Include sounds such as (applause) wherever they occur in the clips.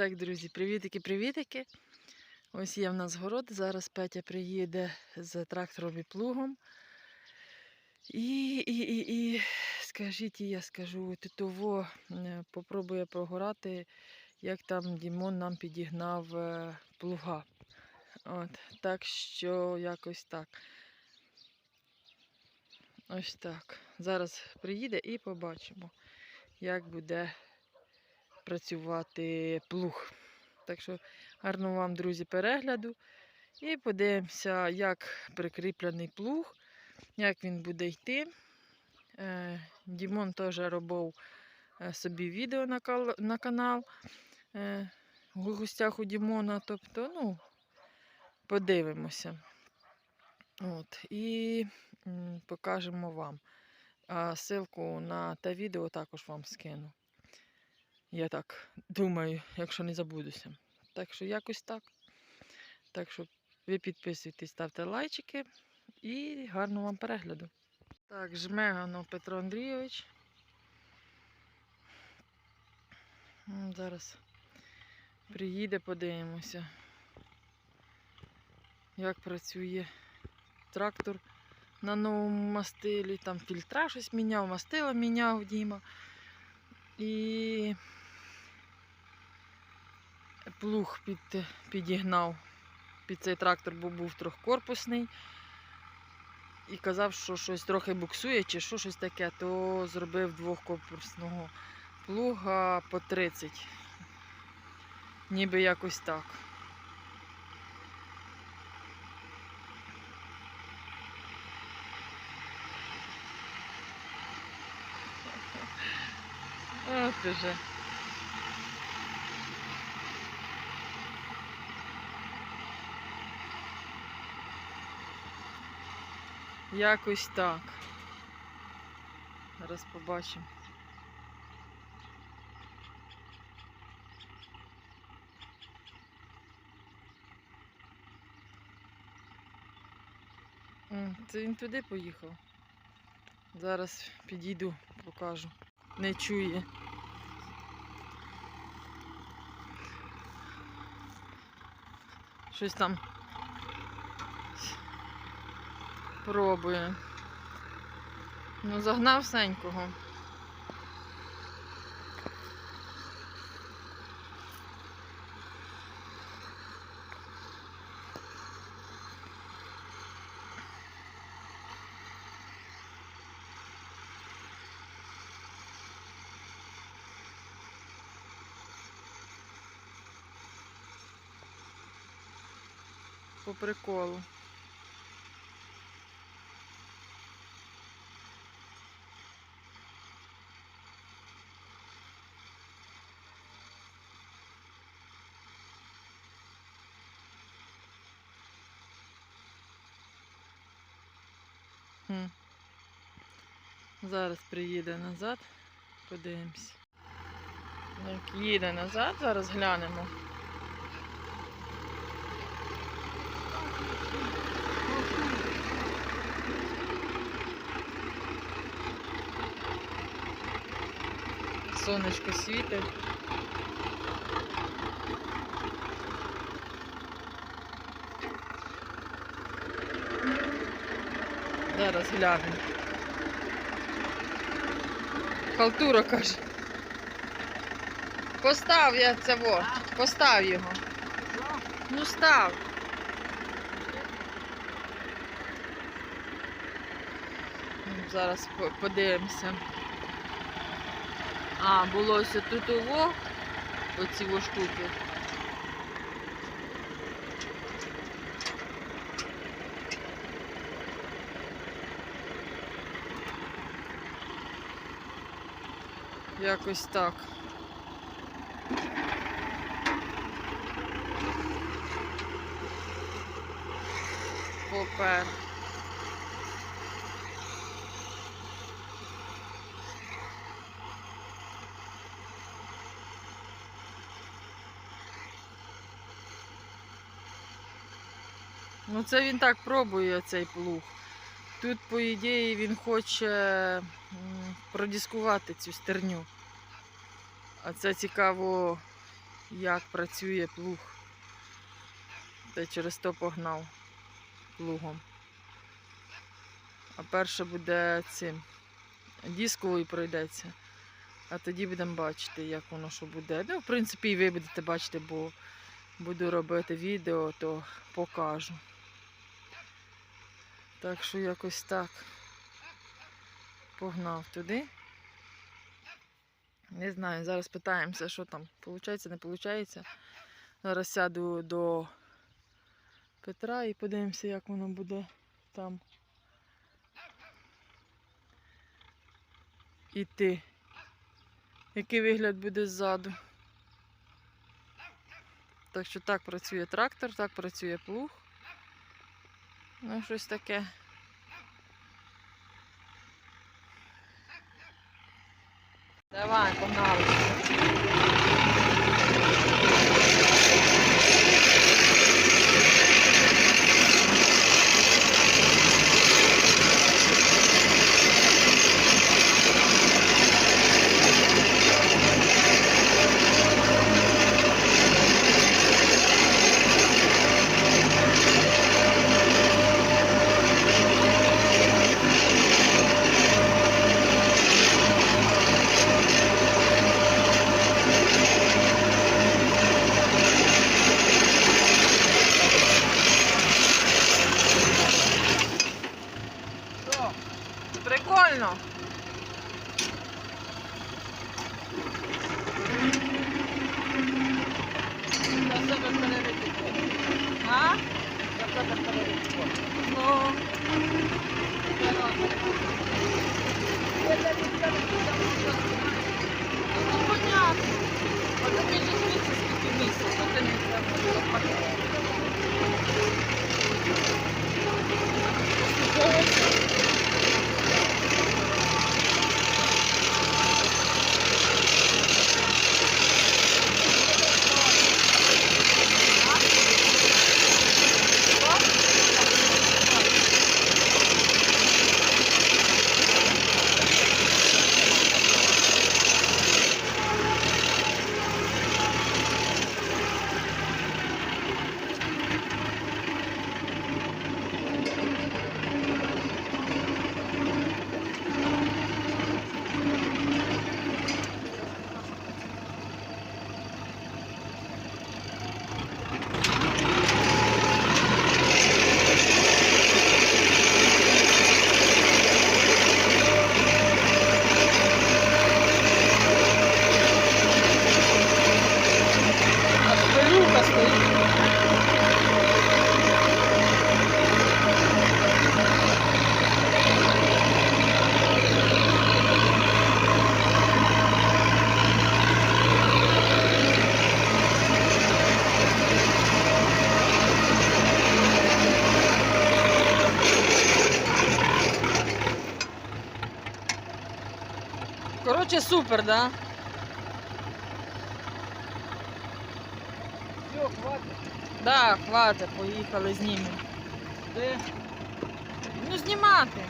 Так, друзі, привітики-привітики. Ось є в нас город. Зараз Петя приїде з трактором і плугом. І, і, і, і скажіть, я скажу, титово е, попробує прогорати, як там Дімон нам підігнав е, плуга. От, так що якось так. Ось так. Зараз приїде і побачимо, як буде працювати плуг. Так що гарного вам, друзі, перегляду. І подивимося, як прикріплений плуг, як він буде йти. Е, Дімон теж робив е, собі відео на, канал е, в гостях у Дімона. Тобто, ну, подивимося. От, і покажемо вам. А ссылку на те відео також вам скину. Я так думаю, якщо не забудуся. Так що якось так. Так що ви підписуйтесь, ставте лайчики і гарного вам перегляду. Так, жмегано Петро Андрійович. Зараз приїде, подивимося, як працює трактор на новому мастилі. Там фільтра щось міняв, мастила міняв Діма. І плуг під, підігнав під цей трактор, бо був трьохкорпусний. І казав, що щось трохи буксує чи що щось таке, то зробив двохкорпусного плуга по 30. Ніби якось так. От уже. Якось так. Зараз побачимо. Це він туди поїхав. Зараз підійду, покажу. Не чує. Щось там пробує. Ну, загнав сенького. По приколу. Зараз приїде назад, подивимось. Як їде назад, зараз глянемо. Сонечко світить. Зараз глянемо. Халтура каже. Постав я це во. Постав його. Ну став. Зараз подивимося. А, було ось тут ово, оці во штуки. Якось так. Попер. Ну це він так пробує цей плуг. Тут, по ідеї, він хоче продіскувати цю стерню. А це цікаво, як працює плуг. Та через то погнав плугом. А перше буде цим дисковою пройдеться. А тоді будемо бачити, як воно що буде. Ну, в принципі, і ви будете бачити, бо буду робити відео, то покажу. Так що якось так. Погнав туди. Не знаю, зараз питаємося, що там виходить, не виходить. Зараз сяду до Петра і подивимося, як воно буде там. Іти. Який вигляд буде ззаду. Так що так працює трактор, так працює плуг. Ну, щось таке. 哇，好高！А? Ну, ну понятно. А тобі ж звідси скільки місяців, що ти не треба супер, да? Все, хватить. Да, хватить, поїхали знімемо. Де? Ну, знімати.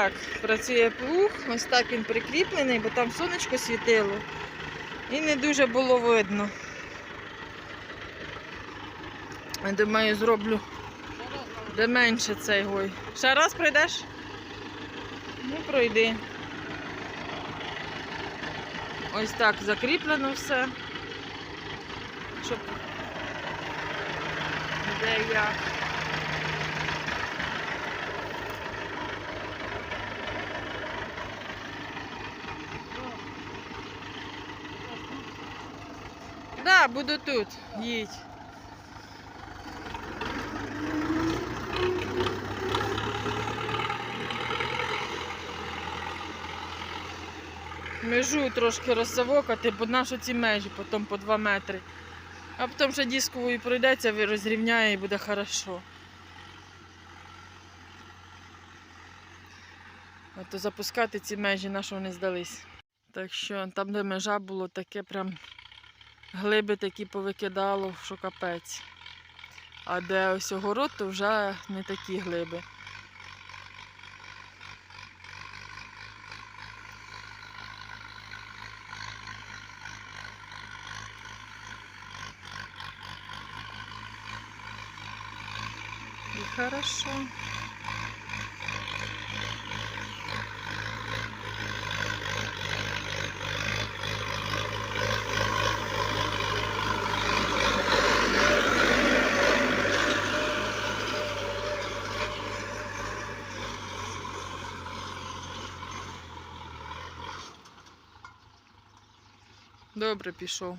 Так працює плуг. Ось так він прикріплений, бо там сонечко світило і не дуже було видно. Я думаю, зроблю де менше цей гой. Ще раз пройдеш? Ну, пройди. Ось так закріплено все. Щоб де як. Буду тут. Їдь. Межу трошки розсавокати, бо наші ці межі, потім по 2 метри. А потім ще дисковою пройдеться, розрівняє і буде хорошо. А то запускати ці межі на що вони здались. Так що там, де межа було, таке прям глиби такі повикидало, що капець. А де ось огород, то вже не такі глиби. И хорошо. Добре пішов.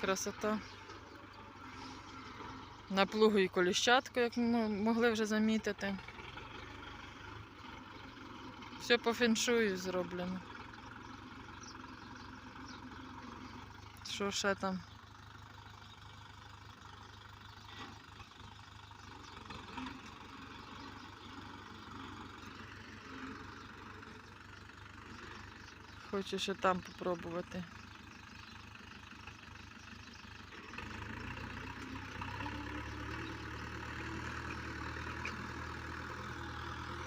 Красота. На плугу і коліщатку, як ми могли вже замітити. Все по феншую зроблено. Що ще там? Хочу ще там попробувати.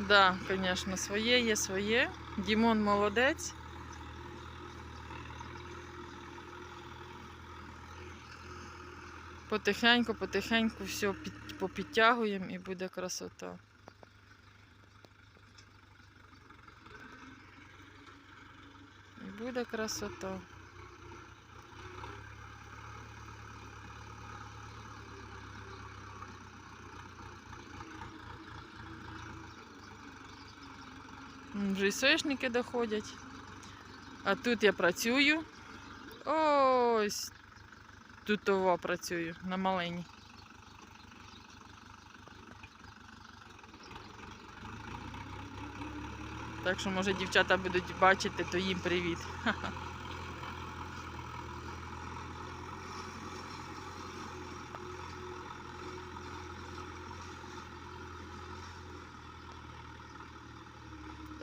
Да, звісно, своє є своє. Дімон молодець. Потихеньку, потихеньку все попідтягуємо і буде красота. Буде красота. Вже і соняшники доходять. А тут я працюю. Ось тут працюю на малині. Так що, може, дівчата будуть бачити, то їм привіт. (laughs)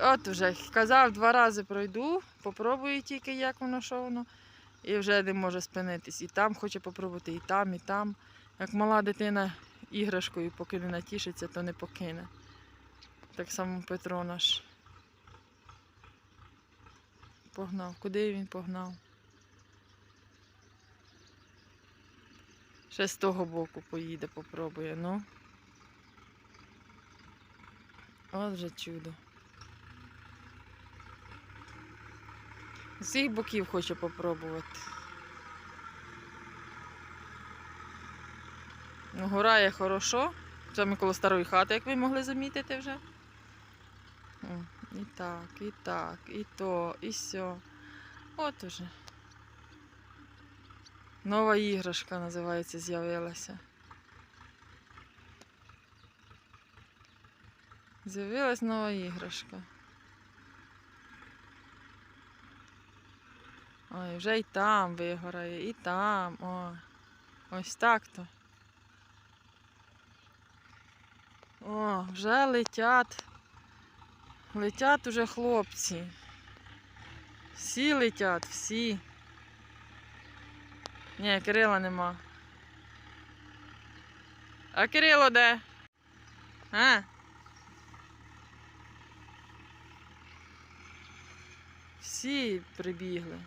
От вже казав, два рази пройду, попробую тільки, як воно, що воно, і вже не може спинитись. І там хоче попробувати, і там, і там. Як мала дитина іграшкою, поки не натішиться, то не покине. Так само Петро наш. Погнав. Куди він погнав? Ще з того боку поїде, попробує, ну. От вже чудо. З усіх боків хоче попробувати. Ну, Горає хорошо. Це ми коло старої хати, як ви могли замітити вже. І так, і так, і то, і сьо. От уже. Нова іграшка називається, з'явилася. З'явилась нова іграшка. Ой, вже і там вигорає, і там. О, ось так то. О, вже летять. Летять уже хлопці. Всі летять, всі. Ні, Кирила нема. А Кирило де? А? Всі прибігли.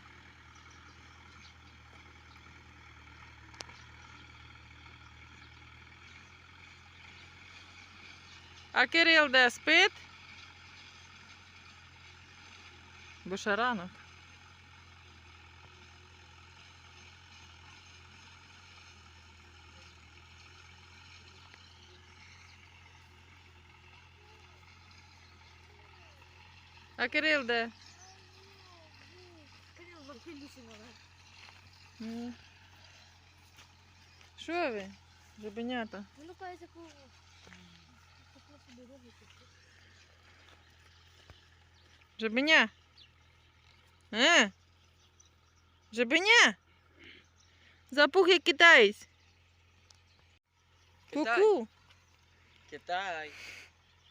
А Кирил де спить? Бо ще ранок. А Кирил де? Ну. Що ви? Жабенята? Воно каже, кого. Таке собі робить. Жабеня? Е? Жабеня? Запух як китаєць. Китай. Ку-ку. Китай.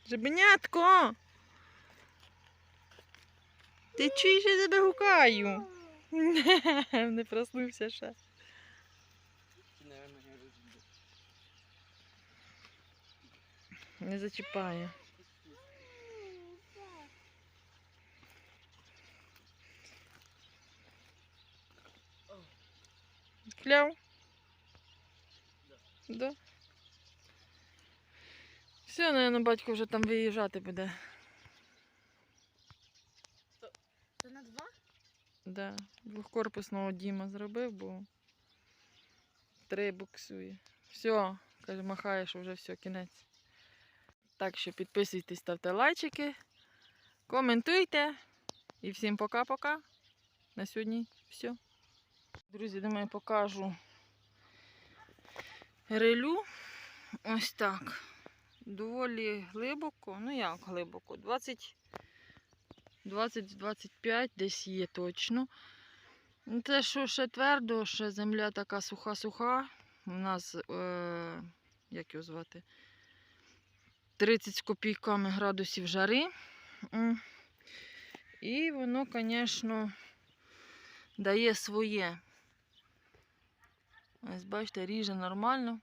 Жабенятко. Ти чуєш, я тебе гукаю? (laughs) Не проснувся ще. Ти, наверно, не розумієш. Не зачіпає. Кляв? Да. Все, наверное, батько вже там виїжджати буде. Це на два? Да. Двохкорпусного Діма зробив, бо три буксує. Все, каже, махає, що вже все, кінець. Так що підписуйтесь, ставте лайчики, коментуйте. І всім пока-пока. На сьогодні все. Друзі, думаю, покажу релю. Ось так. Доволі глибоко. Ну як глибоко? 20 20-25 десь є точно. Ну, Те, що ще твердо, ще земля така суха-суха. У нас, е, як його звати, 30 з копійками градусів жари. І воно, звісно, дає своє. Ось бачите, ріже нормально.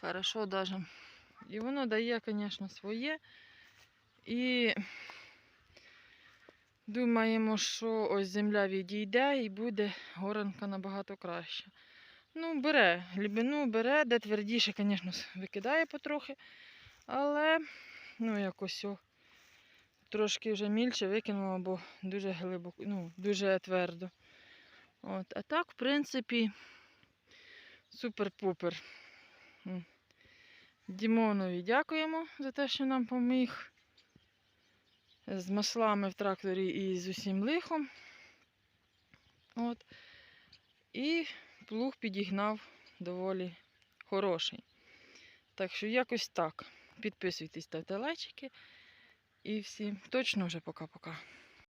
Хорошо даже. І воно дає, звісно, своє. І думаємо, що ось земля відійде і буде горанка набагато краще. Ну, бере, глибину бере, де твердіше, звісно, викидає потрохи. Але, ну, якось о, трошки вже мільше викинула, бо дуже глибоко, ну, дуже твердо. От, а так, в принципі, супер-пупер. Дімонові дякуємо за те, що нам поміг з маслами в тракторі і з усім лихом. От. І плуг підігнав доволі хороший. Так що якось так. Підписуйтесь, ставте лайчики. І всім точно вже пока-пока.